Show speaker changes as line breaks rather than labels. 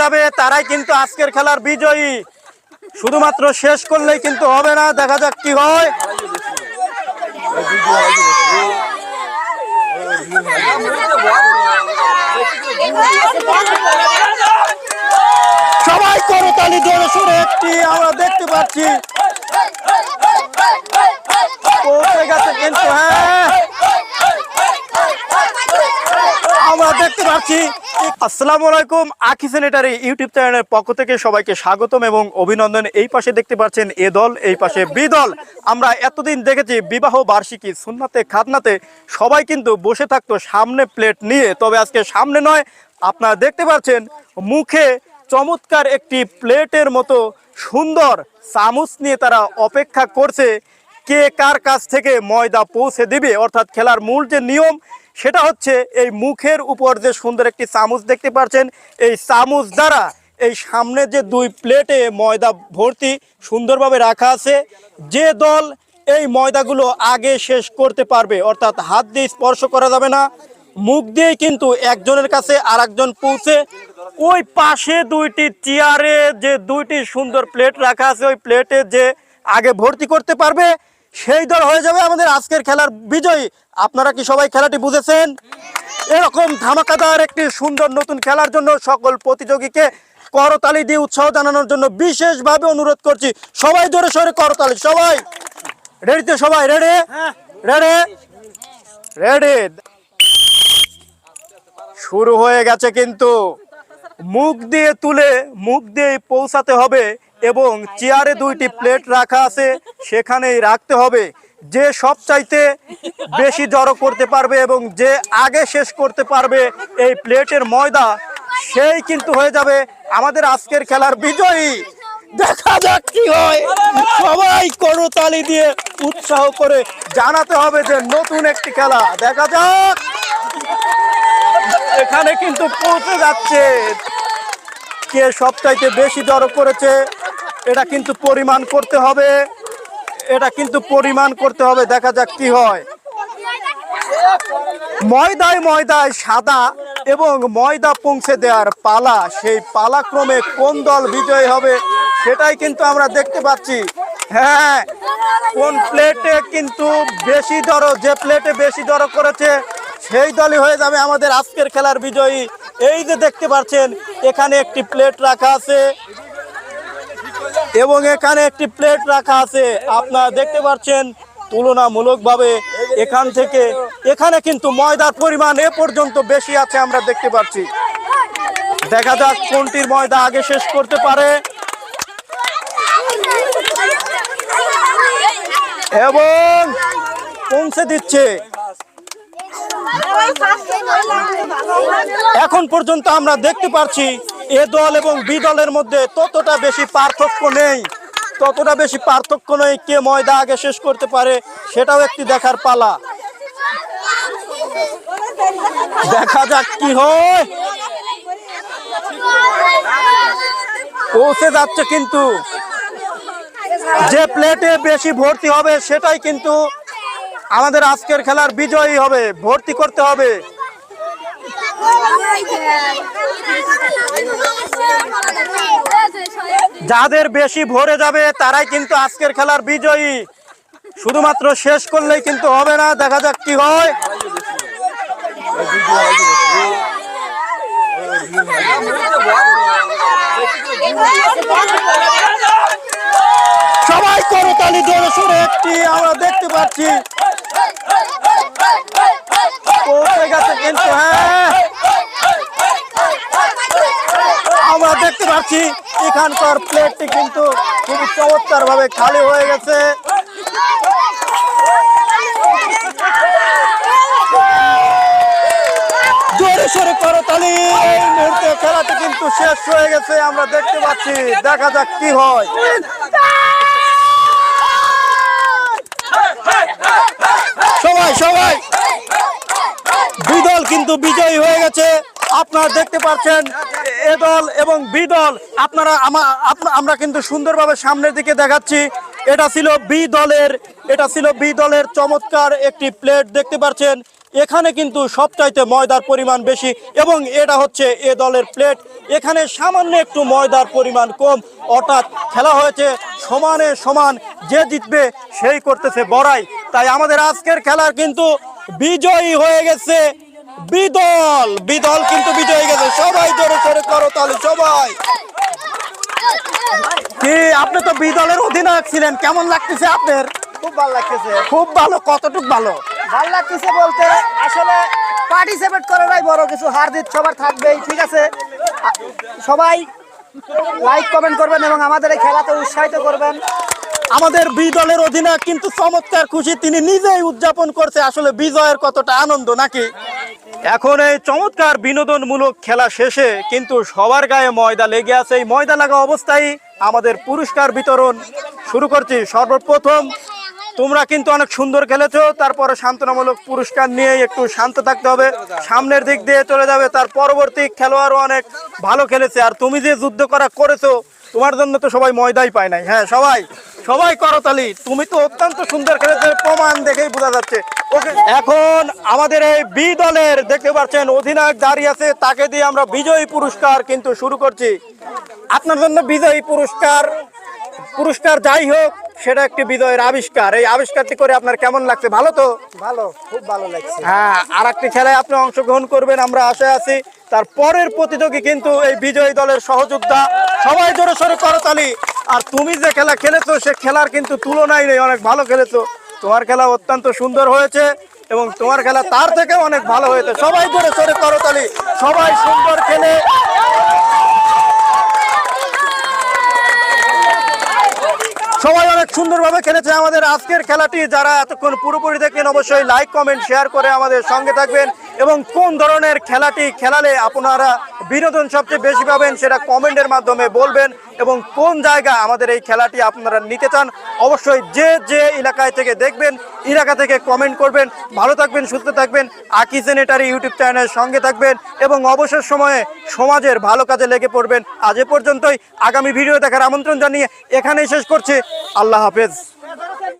যাবে, তারাই কিন্তু আজকের খেলার বিজয়ী। শুধুমাত্র শেষ করলেই কিন্তু হবে না, দেখা যাক কি হয়। সবাই করতালি জোরে সোরে, একটি আমরা দেখতে পাচ্ছি। পৌঁছে গেছে কিন্তু হ্যাঁ। আমরা দেখতে পাচ্ছি। আসসালামু আলাইকুম, আখি সেনেটারি ইউটিউব চ্যানেলের পক্ষ থেকে সবাইকে স্বাগতম এবং অভিনন্দন। এই পাশে দেখতে পাচ্ছেন এ দল, এই পাশে বি দল। আমরা এতদিন দেখেছি বিবাহ বার্ষিকী, সুন্নাতে, খাতনাতে, সবাই কিন্তু বসে থাকতো সামনে প্লেট নিয়ে। তবে আজকে সামনে নয়, আপনারা দেখতে পাচ্ছেন মুখে চমৎকার একটি প্লেটের মতো সুন্দর চামচ নিয়ে তারা অপেক্ষা করছে। কে কার কাছ থেকে ময়দা পৌঁছে দিবে? অর্থাৎ খেলার মূল যে নিয়ম, সেটা হচ্ছে এই মুখের উপর যে সুন্দর একটি চামচ দেখতে পাচ্ছেন, এই চামচ দ্বারা এই সামনে যে দুই প্লেটে ময়দা ভর্তি সুন্দরভাবে রাখা আছে। যে দল এই ময়দাগুলো আগে শেষ করতে পারবে, অর্থাৎ হাত দিয়ে স্পর্শ করা যাবে না, মুখ দিয়েই কিন্তু একজনের কাছে আর একজন পৌঁছে, ওই পাশে দুইটি চেয়ারে যে দুইটি সুন্দর প্লেট রাখা আছে, ওই প্লেটে যে আগে ভর্তি করতে পারবে সেই দল হয়ে যাবে আমাদের আজকের খেলার বিজয়ী। আপনারা কি সবাই খেলাটি বুঝেছেন? এরকম ধামাকাদার একটি সুন্দর নতুন খেলার জন্য সকল প্রতিযোগীকে করতালি দিয়ে উৎসাহ জানানোর জন্য বিশেষভাবে অনুরোধ করছি। সবাই জোরে সরে করতালি সবাই। রেডিতে সবাই? রেডি রেডি রেডি শুরু হয়ে গেছে কিন্তু। মুখ দিয়ে তুলে মুখ দিয়ে পৌঁছাতে হবে। এবং চেয়ারে দুইটি প্লেট রাখা আছে সেখানেই রাখতে হবে। যে সব চাইতে বেশি জড়ো করতে পারবে এবং যে আগে শেষ করতে পারবে এই প্লেটের ময়দা সেই কিন্তু হয়ে যাবে আমাদের আজকের খেলার বিজয়ী। দেখা যাক কি হয়। সবাই করতালি দিয়ে উৎসাহ করে জানাতে হবে যে নতুন একটি খেলা। দেখা যাক। এখানে কিন্তু পৌঁছে যাচ্ছে। কে সবচাইতে বেশি জড়ো করেছে? এটা কিন্তু পরিমাণ করতে হবে। এটা কিন্তু পরিমাণ করতে হবে। দেখা যাক কি হয়। ময়দায় ময়দায় সাদা এবং ময়দা পৌঁছে দেওয়ার পালা। সেই পালাক্রমে কোন দল বিজয়ী হবে সেটাই কিন্তু আমরা দেখতে পাচ্ছি। হ্যাঁ কোন প্লেটে কিন্তু বেশি দরো, যে প্লেটে বেশি দরো করেছে, সেই দলই হয়ে যাবে আমাদের আজকের খেলার বিজয়ী। এই যে দেখতে পাচ্ছেন, এখানে একটি প্লেট রাখা আছে। এবং এখানে একটি প্লেট রাখা আছে। আপনারা দেখতে পাচ্ছেন, তুলনামূলকভাবে এখান থেকে, এখানে কিন্তু ময়দার পরিমাণ এ পর্যন্ত বেশি আছে আমরা দেখতে পাচ্ছি। দেখা যাক কোনটির ময়দা আগে শেষ করতে পারে। এবং পৌঁছে দিচ্ছে। এখন পর্যন্ত আমরা দেখতে পাচ্ছি এ দল এবং বি দলের মধ্যে ততটা বেশি পার্থক্য নেই। ততটা বেশি পার্থক্য নেই কে ময়দা আগে শেষ করতে পারে সেটাও একটি দেখার পালা। দেখা যাক কি হয়। পৌঁছে যাচ্ছে কিন্তু। যে প্লেটে বেশি ভর্তি হবে সেটাই কিন্তু আমাদের আজকের খেলার বিজয়ী হবে। ভর্তি করতে হবে। যাদের বেশি ভরে যাবে, তারাই কিন্তু আজকের খেলার বিজয়ী। শুধুমাত্র শেষ করলেই কিন্তু হবে না, দেখা যাক কি হয়। সবাই করতালি জোরে সোরে একটি, আমরা দেখতে পাচ্ছি। কিন্তু হ্যাঁ আমরা দেখতে পাচ্ছি এখানকার প্লেটটি কিন্তু খুব চমৎকার ভাবে খালি হয়ে গেছে। জোরে সোরে এই মুহূর্তে খেলাটি কিন্তু শেষ হয়ে গেছে, আমরা দেখতে পাচ্ছি। দেখা যাক কি হয় সবাই সবাই দুই দল কিন্তু বিজয়ী হয়ে গেছে আপনারা দেখতে পাচ্ছেন এ দল এবং বি দল। আপনারা আমরা কিন্তু সুন্দরভাবে সামনের দিকে দেখাচ্ছি। এটা ছিল বি দলের এটা ছিল বি দলের চমৎকার একটি প্লেট, দেখতে পাচ্ছেন। এখানে কিন্তু সবচাইতে ময়দার পরিমাণ বেশি এবং এটা হচ্ছে এ দলের প্লেট। এখানে সামান্য একটু ময়দার পরিমাণ কম। অর্থাৎ খেলা হয়েছে সমানে সমান। যে জিতবে সেই করতেছে বড়াই। তাই আমাদের আজকের খেলার কিন্তু বিজয়ী হয়ে গেছে। বিদল বিদল কিন্তু বিজয়ী গেছে। সবাই জোরে জোরে করো তাহলে সবাই। কি আপনি তো বিদলের অধিনায়ক ছিলেন কেমন লাগতেছে আপনার?
খুব ভালো লাগতেছে।
খুব ভালো কতটুক ভালো?
ভালো লাগতেছে বলতে আসলে পার্টিসিপেট করাটাই বড় কিছু হার জিত সবার থাকবেই ঠিক আছে? সবাই লাইক কমেন্ট করবেন এবং আমাদের এই খেলাতে উৎসাহিত করবেন।
আমাদের বি দলের অধিনায়ক কিন্তু চমৎকার খুশি তিনি নিজেই উদযাপন করছে আসলে বিজয়ের কতটা আনন্দ নাকি? এখন এই চমৎকার বিনোদনমূলক খেলা শেষে কিন্তু সবার গায়ে ময়দা লেগে আছে। এই ময়দা লাগা অবস্থায় আমাদের পুরস্কার বিতরণ শুরু করছি। সর্বপ্রথম তোমরা কিন্তু অনেক সুন্দর খেলেছো, তারপরে সান্ত্বনামূলক পুরস্কার নিয়ে একটু শান্ত থাকতে হবে। সামনের দিক দিয়ে চলে যাবে, তার পরবর্তী খেলোয়াড়ও অনেক ভালো খেলেছে। আর তুমি যে যুদ্ধ করা করেছ, তোমার জন্য তো সবাই ময়দাই পায় নাই। হ্যাঁ সবাই সবাই করতালি তুমি তো অত্যন্ত সুন্দর খেলেছে প্রমাণ দেখেই বোঝা যাচ্ছে। ওকে, এখন আমাদের এই বি দলের দেখতে পাচ্ছেন অধিনায়ক দাঁড়িয়ে আছে, তাকে দিয়ে আমরা বিজয়ী পুরস্কার কিন্তু শুরু করছি। আপনার জন্য বিজয়ী পুরস্কার পুরস্কার যাই হোক সেটা একটি বিজয়ের আবিষ্কার। এই আবিষ্কারটি করে আপনার কেমন লাগছে? ভালো তো?
ভালো খুব ভালো লাগছে।
হ্যাঁ আর একটি খেলায় আপনি অংশগ্রহণ করবেন আমরা আশায় আছি। তার পরের প্রতিযোগী কিন্তু এই বিজয়ী দলের সহযোদ্ধা। সবাই জোরে সরে করতালি আর তুমি যে খেলা খেলেছো সে খেলার কিন্তু তুলনাই নেই। অনেক ভালো খেলেছো। তোমার খেলা অত্যন্ত সুন্দর হয়েছে এবং তোমার খেলা তার থেকে অনেক ভালো হয়েছে। সবাই জোরে সরে করতালি সবাই সুন্দর খেলে। সবাই অনেক সুন্দরভাবে খেলেছে আমাদের আজকের খেলাটি। যারা এতক্ষণ পুরোপুরি দেখলেন, অবশ্যই লাইক কমেন্ট শেয়ার করে আমাদের সঙ্গে থাকবেন। এবং কোন ধরনের খেলাটি খেলালে আপনারা বিনোদন সবচেয়ে বেশি পাবেন সেটা কমেন্টের মাধ্যমে বলবেন এবং কোন জায়গা আমাদের এই খেলাটি আপনারা নিতে চান অবশ্যই যে যে এলাকায় থেকে দেখবেন, এলাকা থেকে কমেন্ট করবেন। ভালো থাকবেন, সুস্থ থাকবেন। আকি সেনেটারি ইউটিউব চ্যানেলের সঙ্গে থাকবেন এবং অবসর সময়ে সমাজের ভালো কাজে লেগে পড়বেন। আজ এ পর্যন্তই। আগামী ভিডিও দেখার আমন্ত্রণ জানিয়ে এখানেই শেষ করছি। আল্লাহ হাফেজ।